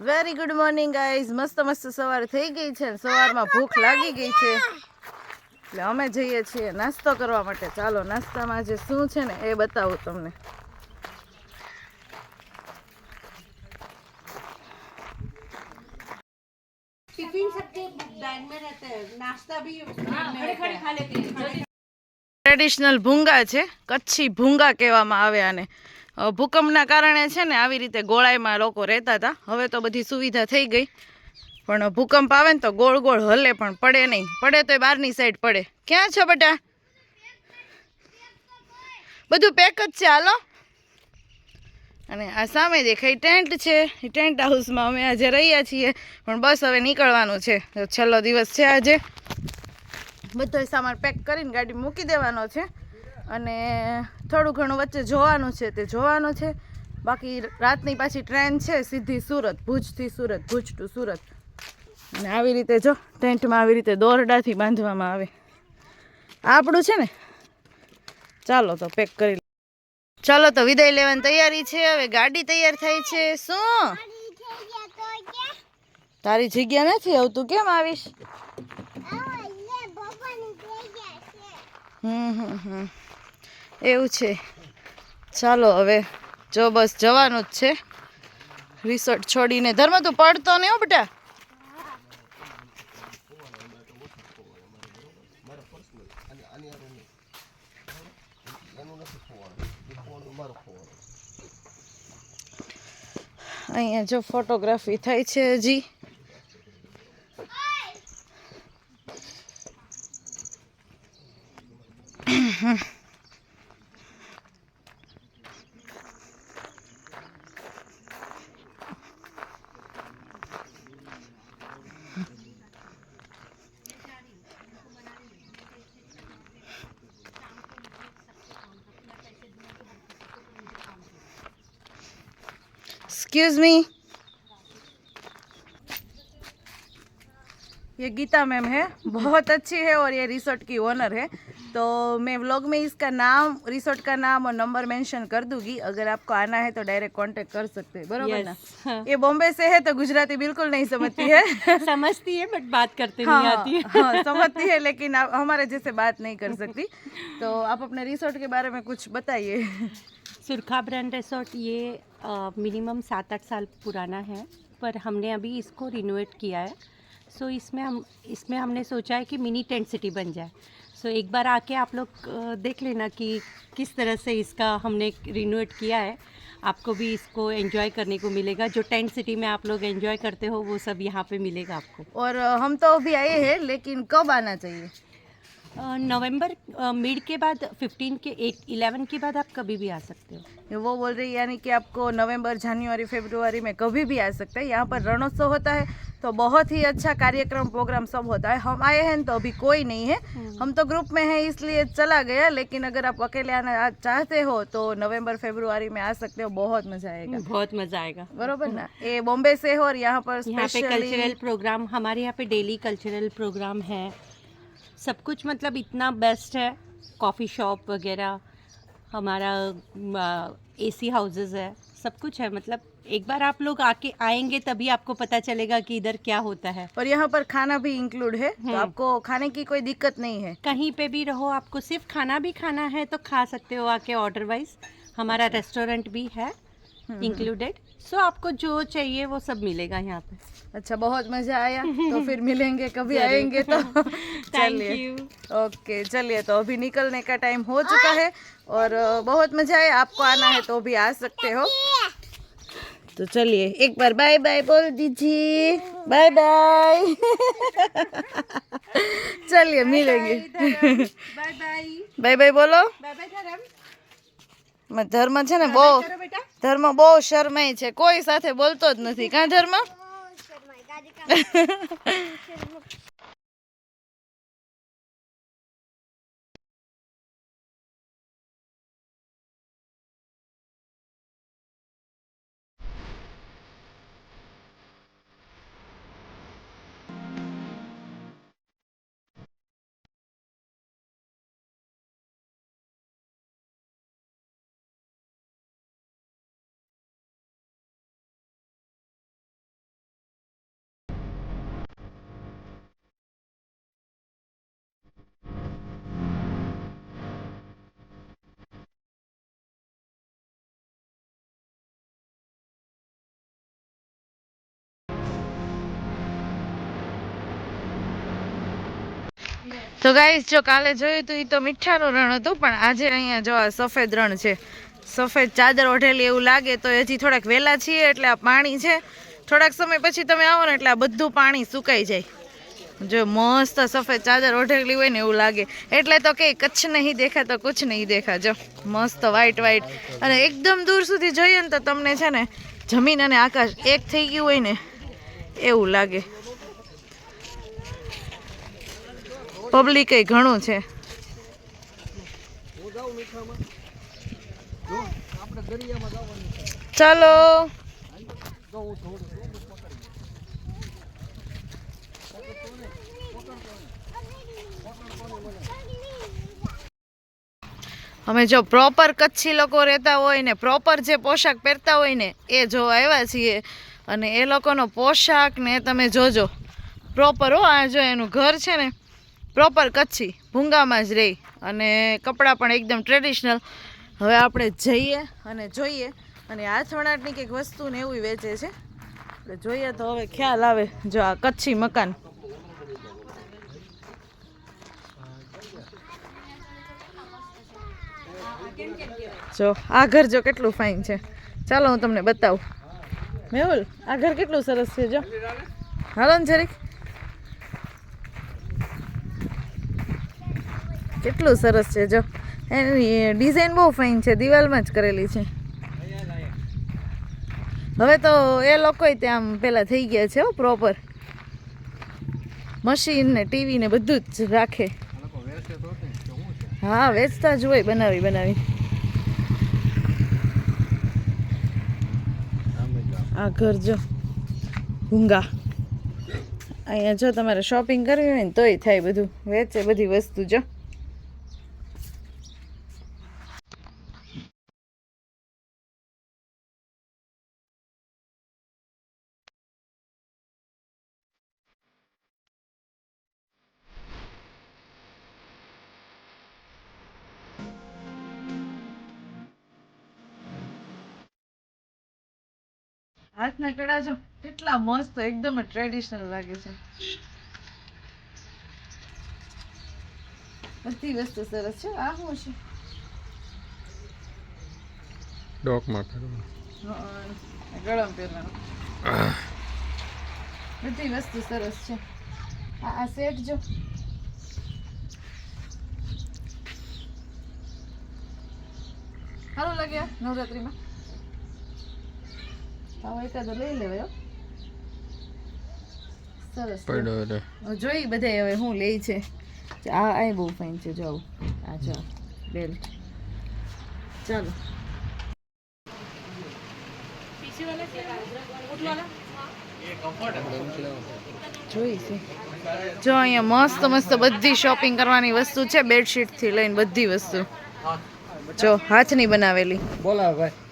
Very good morning guys મસ્ત મસ્ત સવાર થઈ ગઈ છે. સવારમાં ભૂખ લાગી ગઈ છે. એટલે અમે જઈએ છીએ નાસ્તો કરવા માટે. ચાલો નાસ્તામાં જે શું છે ને એ બતાવું તમને. ટ્રેડિશનલ ભૂંગા છે. કચ્છી ભૂંગા કહેવામાં આવે આને. ભૂકંપના કારણે છે ને આવી રીતે ગોળાઈમાં લોકો રહેતા હતા. હવે તો બધી સુવિધા થઈ ગઈ. પણ ભૂકંપ આવે ને તો ગોળ ગોળ હલે પણ પડે નહીં. પડે તો બહારની સાઈડ પડે. ક્યાં છો બટા? બધું પેક જ છે. હાલો. અને આ સામે દેખાય ટેન્ટ છે. ટેન્ટ હાઉસમાં અમે આજે રહ્યા છીએ. પણ બસ હવે નીકળવાનું છે. છેલ્લો દિવસ છે આજે. બધો સામાન પેક કરીને ગાડી મૂકી દેવાનો છે. અને થોડું ઘણું વચ્ચે જોવાનું છે તે જોવાનું છે. બાકી રાતની પાછી ટ્રેન છે સીધી સુરત ભુજથી સુરત ભુજ ટુ સુરત. અને આવી રીતે જો ટેન્ટમાં આવી રીતે દોરડાથી બાંધવામાં આવે. આપણું છે ને? ચાલો તો પેક કરી. ચાલો તો વિદાય લેવાની તૈયારી છે હવે ગાડી તૈયાર થાય છે. શું? તારી જગ્યા નથી હવે? તું કેમ આવીશ? હમ હમ હમ. એવું છે. ચાલો હવે જો બસ જવાનું જ છે. રિસોર્ટ છોડીને ધર્મ તું પડતો નહીં હો બેટા. અહીંયા જો ફોટોગ્રાફી થાય છે હજી. Excuse me? ये गीता मैम है। बहुत अच्छी है और ये रिसोर्ट की ओनर है। तो मैं व्लॉग में इसका नाम रिसोर्ट का नाम और नंबर मेंशन कर दूँगी। अगर आपको आना है तो डायरेक्ट कांटेक्ट कर सकते हैं। बरोबर yes. ना? ये बॉम्बे से है तो गुजराती बिल्कुल नहीं समझती है। समझती है बट बात करते हाँ, नहीं आती है। हाँ, समझती है लेकिन आप हमारे जैसे बात नहीं कर सकती। तो आप अपने रिसोर्ट के बारे में कुछ बताइए। सुरखा ब्रांड रिसोर्ट ये मिनिमम सात आठ साल पुराना है पर हमने अभी इसको रिनोवेट किया है। सो इसमें हम इसमें हमने सोचा है कि मिनी टेंट सिटी बन जाए। सो एक बार आके आप लोग देख लेना कि किस तरह से इसका हमने रिनोवेट किया है। आपको भी इसको एंजॉय करने को मिलेगा। जो टेंट सिटी में आप लोग एंजॉय करते हो वो सब यहाँ पे मिलेगा आपको। और हम तो अभी आए हैं लेकिन कब आना चाहिए? नवंबर मिड के बाद 15 के 8 11 के बाद आप कभी भी आ सकते हो। वो बोल रही है यानी कि आपको नवंबर जनवरी फरवरी में कभी भी आ सकते हैं। यहाँ पर रणोत्सव होता है तो बहुत ही अच्छा कार्यक्रम प्रोग्राम सब होता है। हम आए हैं तो अभी कोई नहीं है। हम तो ग्रुप में हैं इसलिए चला गया लेकिन अगर आप अकेले आना चाहते हो तो नवंबर फरवरी में आ सकते हो बहुत मज़ा आएगा। बहुत मज़ा आएगा। बरोबर ना? ये बॉम्बे से हो और यहाँ पर यहाँ पे कल्चरल प्रोग्राम हमारे यहाँ पे डेली कल्चरल प्रोग्राम है। सब कुछ मतलब इतना बेस्ट है। कॉफ़ी शॉप वगैरह हमारा एसी हाउसेस है। सब कुछ है मतलब एक बार आप लोग आके आएँगे तभी आपको पता चलेगा कि इधर क्या होता है। और यहाँ पर खाना भी इंक्लूड है तो हम्म। आपको खाने की कोई दिक्कत नहीं है। कहीं पे भी रहो आपको सिर्फ़ खाना भी खाना है तो खा सकते हो आके ऑर्डर वाइज हमारा रेस्टोरेंट भी है इंक्लूडेड सो so, आपको जो चाहिए वो सब मिलेगा यहाँ पे। अच्छा बहुत मज़ा आया तो फिर मिलेंगे कभी आएँगे तो। चलिए। ओके चलिए तो अभी निकलने का टाइम हो चुका है। और बहुत मज़ा आया आपको आना है तो भी आ सकते हो। तो चलिए एक बार बाय बाय बोल दीजिए बाय बाय चलिए मिलेंगे बाय बाय બાય બાય બોલો બાય બાય ધરમ ધર્મ છે ને બહુ કરો બેટા ધર્મ બહુ શરમાય છે કોઈ સાથે બોલતો જ નથી કાં ધર્મ તો ગાઈસ જો કાલે જોયું હતું એ તો મીઠાનું રણ હતું, પણ આજે અહીંયા જો સફેદ રણ છે. સફેદ ચાદર ઓઢેલી એવું લાગે તો હજી થોડાક વહેલા છીએ એટલે આ પાણી છે. થોડાક સમય પછી તમે આવો ને એટલે આ બધું પાણી સુકાઈ જાય. જો મસ્ત સફેદ ચાદર ઓઢેલી હોય ને એવું લાગે. એટલે તો કંઈ કચ્છ નહીં દેખા તો કુછ નહીં દેખા. જો મસ્ત વ્હાઈટ વ્હાઈટ અને એકદમ દૂર સુધી જોઈએ ને તો તમને છે ને જમીન અને આકાશ એક થઈ ગયું હોય ને એવું લાગે. પબ્લિક ઘણું છે. ચાલો. અમે જો પ્રોપર કચ્છી લોકો રહેતા હોય ને પ્રોપર જે પોશાક પહેરતા હોય ને, એ જોવા આવ્યા છીએ. અને એ લોકોનો પોશાક ને તમે જોજો. પ્રોપર હો, આ જો એનું ઘર છે ને પ્રોપર કચ્છી, ભૂંગામાં જ રહી. અને કપડાં પણ એકદમ ટ્રેડિશનલ હવે આપણે જઈએ અને જોઈએ. અને હાથવણાટની કંઈક વસ્તુ ને એવું વેચે છે. એટલે જોઈએ તો હવે ખ્યાલ આવે જો આ કચ્છી મકાન. જો, આ ઘર જો કેટલું ફાઇન છે. ચાલો હું તમને બતાવું. મેહુલ, આ ઘર કેટલું સરસ છે જો. હાલો ને જરીક. કેટલું સરસ છે જો. એની ડિઝાઇન બહુ ફાઇન છે, દિવાલમાં જ કરેલી છે. હવે તો એ લોકોય ત્યાં પહેલાં થઈ ગયા છે પ્રોપર મશીન ને ટીવી ને બધું જ રાખે. હા, વેચતા જ હોય બનાવી બનાવી. આ ઘર જો. ભૂંગા. અહીંયા જો તમારે શોપિંગ કરવી હોય ને તોય થાય બધું. વેચે બધી વસ્તુ જો. હાથના કડા જો કેટલા મસ્ત એકદમ ટ્રેડિશનલ લાગે છે. બધી વસ્તુ સરસ છે. આ શું છે? ડોકમાં પહેરવાનું હા, ગળામાં પહેરવાનું. બધી વસ્તુ સરસ છે. આ આ સેટ જો. સારું લાગ્યા નવરાત્રીમાં. હવે એકાદો લઈ લેવાય સરસ જોઈ બધા હવે હું લે છે. આ આ બહુ ફાઇન છે જો. આવું. આ જો. બેલ્ટ ચાલો. જોઈ છે. જો અહીંયા મસ્ત મસ્ત બધી શોપિંગ કરવાની વસ્તુ છે બેડશીટથી લઈને બધી વસ્તુ. જો હાથની બનાવેલી. બોલા ભાઈ.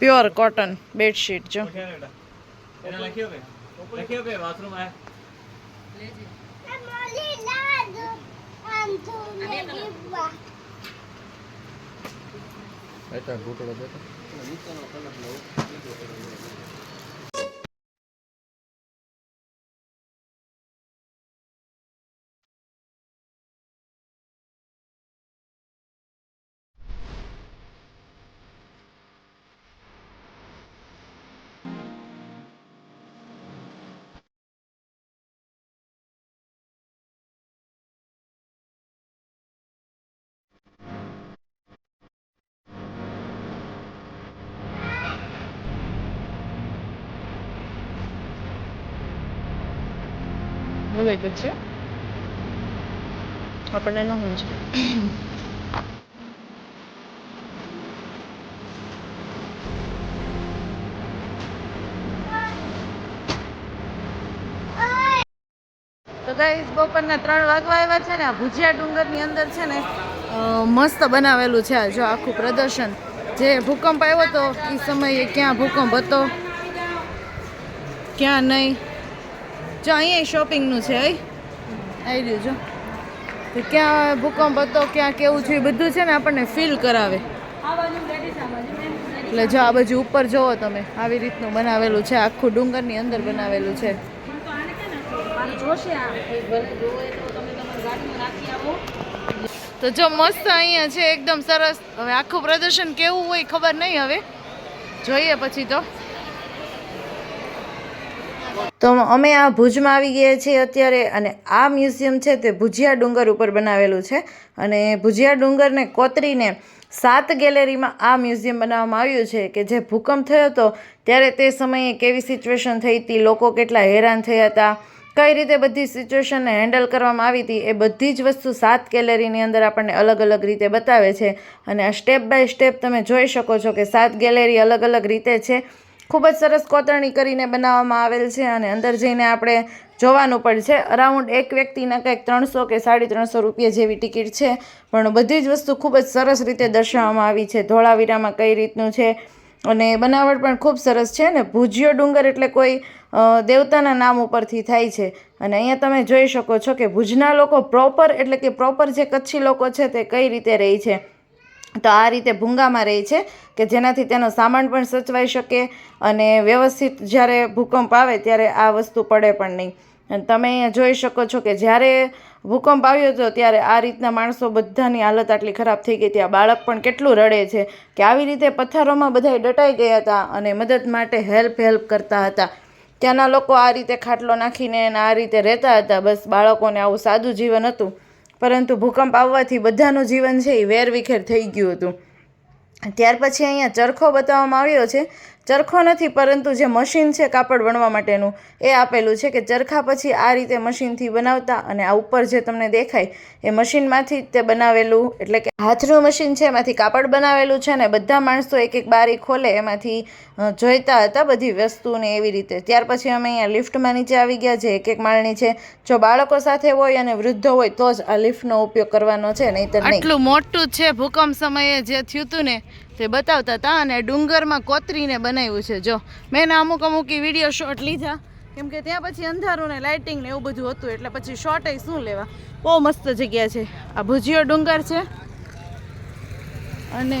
પ્યોર કોટન બેડશીટ જો. બેટા ઘૂંટડો બેટા હવે તો છે. આપણને ન સમજ. તો ગાઈસ બપોરના ત્રણ વાગવા આવ્યા છે ને, આ ભુજિયા ડુંગરની અંદર છે ને મસ્ત બનાવેલું છે જો આખું પ્રદર્શન. જે ભૂકંપ આવ્યો હતો એ સમયે ક્યાં ભૂકંપ હતો, ક્યાં નહીં જો અહીંયા શોપિંગનું છે આવી રહ્યું, જો. તો ક્યાં ભૂકંપ હતો, ક્યાં કેવું છે, એ બધું છે ને આપણને ફીલ કરાવે. એટલે જો આ બાજુ ઉપર જોવો તમે, આવી રીતનું બનાવેલું છે, આખું ડુંગરની અંદર બનાવેલું છે. તો જો મસ્ત અહીંયા છે, એકદમ સરસ. હવે આખું પ્રદર્શન કેવું હોય ખબર નહીં હવે. જોઈએ પછી તો. તો અમે આ ભુજમાં આવી ગયા છીએ અત્યારે અને આ મ્યુઝિયમ છે તે ભુજિયા ડુંગર ઉપર બનાવેલું છે. અને ભુજિયા ડુંગરને કોતરીને સાત ગેલેરીમાં આ મ્યુઝિયમ બનાવવામાં આવ્યું છે કે જે ભૂકંપ થયો હતો ત્યારે તે સમયે કેવી સિચ્યુએશન થઈ હતી, લોકો કેટલા હેરાન થયા હતા, કઈ રીતે બધી સિચ્યુએશનને હેન્ડલ કરવામાં આવી હતી, એ બધી જ વસ્તુ સાત ગેલેરીની અંદર આપણને અલગ અલગ રીતે બતાવે છે. અને આ સ્ટેપ બાય સ્ટેપ તમે જોઈ શકો છો કે સાત ગેલેરી અલગ અલગ રીતે છે. ખૂબ જ સરસ કોતરણી કરીને બનાવવામાં આવેલ છે અને અંદર જઈને આપણે જોવાનું પણ છે. અરાઉન્ડ એક વ્યક્તિના કંઈક ત્રણસો કે સાડી ત્રણસો રૂપિયા જેવી ટિકિટ છે. પણ બધી જ વસ્તુ ખૂબ જ સરસ રીતે દર્શાવવામાં આવી છે. ધોળાવીરામાં કઈ રીતનું છે અને બનાવટ પણ ખૂબ સરસ છે ને ભુજિયો ડુંગર એટલે કોઈ દેવતાના નામ ઉપરથી થાય છે. અને અહીંયા તમે જોઈ શકો છો કે ભુજના લોકો પ્રોપર એટલે કે પ્રોપર જે કચ્છી લોકો છે તે કઈ રીતે રહી છે. તો આ રીતે ભૂંગામાં રહે છે કે જેનાથી તેનો સામાન પણ સચવાઈ શકે અને વ્યવસ્થિત જ્યારે ભૂકંપ આવે ત્યારે આ વસ્તુ પડે પણ નહીં. અને તમે અહીંયા જોઈ શકો છો કે જ્યારે ભૂકંપ આવ્યો હતો ત્યારે આ રીતના માણસો બધાની હાલત આટલી ખરાબ થઈ ગઈ. ત્યાં બાળક પણ કેટલું રડે છે કે આવી રીતે પથ્થરોમાં બધાય દટાઈ ગયા હતા અને મદદ માટે હેલ્પ હેલ્પ કરતા હતા. ત્યાંના લોકો આ રીતે ખાટલો નાખીને આ રીતે રહેતા હતા. બસ બાળકોને આવું સાદું જીવન હતું. પરંતુ ભૂકંપ આવવાથી બધાનું જીવન છે એ વેરવિખેર થઈ ગયું હતું. ત્યાર પછી અહીંયા ચરખો બતાવવામાં આવ્યો છે ચરખો નથી, પરંતુ જે મશીન છે કાપડ વણવા માટેનું, એ આપેલું છે કે ચરખા પછી આ રીતે મશીનથી બનાવતા અને આ ઉપર જે તમને દેખાય, એ મશીનમાંથી તે બનાવેલું, એટલે કે હાથનું મશીન છે, એમાંથી કાપડ બનાવેલું છે ને બધા માણસો એક એક બારી ખોલે, એમાંથી જોઈતા હતા બધી વસ્તુને એવી રીતે. ત્યાર પછી અમે અહીંયા લિફ્ટમાં નીચે આવી ગયા, જે એક એક માળની છે. જો બાળકો સાથે હોય અને વૃદ્ધો હોય, તો જ આ લિફ્ટનો ઉપયોગ કરવાનો છે નહીં. આટલું મોટું છે ભૂકંપ સમયે જે થયું હતું ને તે બતાવતા હતા અને ડુંગરમાં કોતરીને બનાવ્યું છે. જો, મેં અમુક અમુક વીડિયો શોટ લીધા. કેમ કે ત્યાં પછી અંધારું ને લાઇટિંગ ને એવું બધું હતું, એટલે પછી શોર્ટ શું લેવા? બહુ મસ્ત જગ્યા છે. આ ભુજિયો ડુંગર છે. અને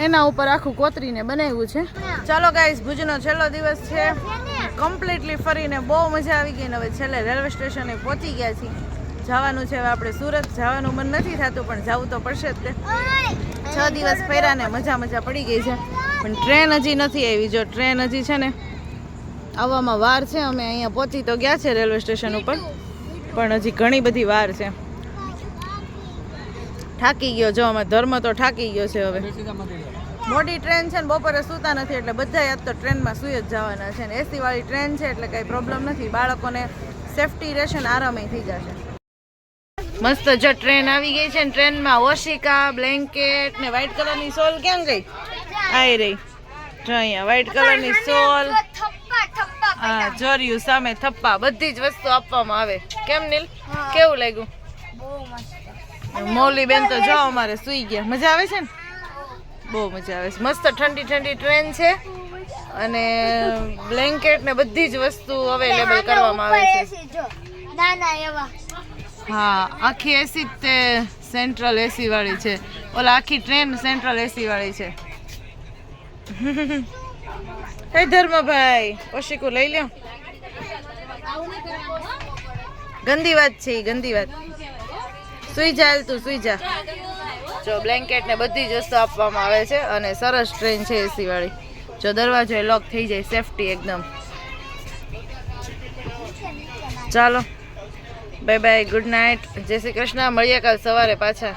એના ઉપર આખું કોતરીને બનાવ્યું છે. ચાલો ગાઈસ ભુજનો છેલ્લો દિવસ છે. કમ્પ્લીટલી ફરીને બહુ મજા આવી ગઈ ને હવે છેલ્લે રેલવે સ્ટેશને પહોંચી ગયા છીએ. જવાનું છે હવે આપણે સુરત. જવાનું મન નથી થતું, પણ જવું તો પડશે જ તે છ દિવસ ફેર્યા ને મજા મજા પડી ગઈ છે. પણ ટ્રેન હજી નથી આવી. જો ટ્રેન હજી છે ને આવવામાં વાર છે. અમે અહીંયા પહોંચી તો ગયા છે રેલવે સ્ટેશન ઉપર. પણ હજી ઘણી બધી વાર છે. થાકી ગયો. જો અમે ધર્મ તો થાકી ગયો છે હવે. મોટી ટ્રેન છે ને, બપોરે સૂતા નથી એટલે બધા યાદ તો ટ્રેનમાં સુઈ જ જવાના છે ને. એસી વાળી ટ્રેન છે એટલે કઈ પ્રોબ્લેમ નથી. બાળકોને સેફટી રહેશે ને આરામે થઈ જશે. મસ્ત જો ટ્રેન આવી ગઈ છે ને ટ્રેનમાં ઓશિકા બ્લેન્કેટ ને વ્હાઈટ કલરની સોલ કેમ ગઈ? આવી રહી. જો અહીંયા વ્હાઈટ કલરની સોલ. હા જોર્યું સામે થપ્પા. બધી જ વસ્તુ આપવામાં આવે. કેમ નીલ? કેવું લાગ્યું? મૌલી બેન તો જો અમારે સુઈ ગયા. મજા આવે છે ને? બહુ મજા આવે છે. મસ્ત ઠંડી ઠંડી ટ્રેન છે. અને બ્લેન્કેટ ને બધી જ વસ્તુ અવેલેબલ કરવામાં આવે છે. નાના એવા. હા, આખી એસી જ તે સેન્ટ્રલ એસી વાળી છે. ઓલા આખી ટ્રેન સેન્ટ્રલ એસી વાળી છે. હે ધર્મભાઈ, ઓશિકુ લઈ લ્યો. ગંદી વાત છે ગંદી વાત. સુઈ જા તું, સુઈ જા. જો બ્લેન્કેટ ને બધી જ વસ્તુ આપવામાં આવે છે અને સરસ ટ્રેન છે એસી વાળી. જો દરવાજો લોક થઈ જાય સેફટી એકદમ. ચાલો. બાય બાય ગુડ નાઇટ જય શ્રી કૃષ્ણ મળીએ કાલ સવારે પાછા.